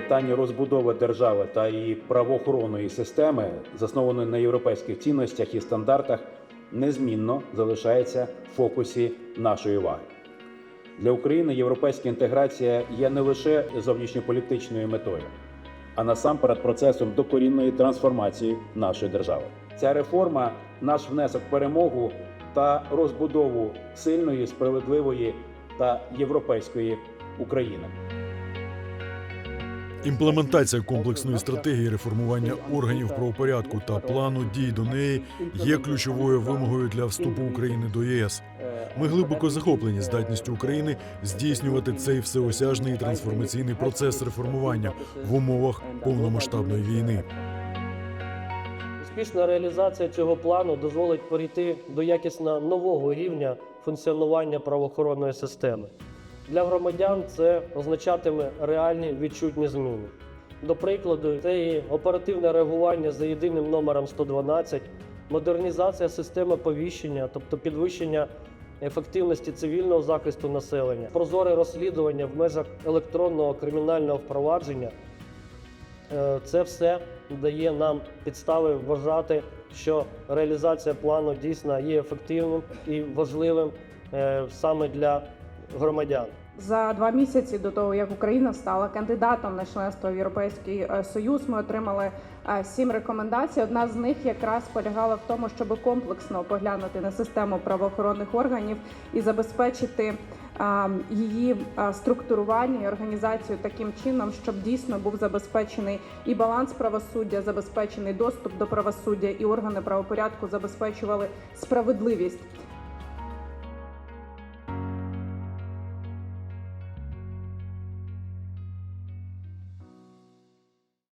питання розбудови держави та її правоохоронної системи, заснованої на європейських цінностях і стандартах, незмінно залишається в фокусі нашої уваги. Для України європейська інтеграція є не лише зовнішньополітичною метою, а насамперед процесом докорінної трансформації нашої держави. Ця реформа наш внесок в перемогу та розбудову сильної, справедливої та європейської України. Імплементація комплексної стратегії реформування органів правопорядку та плану дій до неї є ключовою вимогою для вступу України до ЄС. Ми глибоко захоплені здатністю України здійснювати цей всеосяжний трансформаційний процес реформування в умовах повномасштабної війни. Успішна реалізація цього плану дозволить перейти до якісно нового рівня функціонування правоохоронної системи. Для громадян це означатиме реальні відчутні зміни. До прикладу, це і оперативне реагування за єдиним номером 112, модернізація системи повіщення, тобто підвищення ефективності цивільного захисту населення, прозоре розслідування в межах електронного кримінального впровадження, Е, Це все дає нам підстави вважати, що реалізація плану дійсно є ефективним і важливим е, саме для громадян. За два місяці до того, як Україна стала кандидатом на членство в Європейський е, Союз, ми отримали е, сім рекомендацій. Одна з них якраз полягала в тому, щоб комплексно поглянути на систему правоохоронних органів і забезпечити е, її структурування і організацію таким чином, щоб дійсно був забезпечений і баланс правосуддя, забезпечений доступ до правосуддя, і органи правопорядку забезпечували справедливість.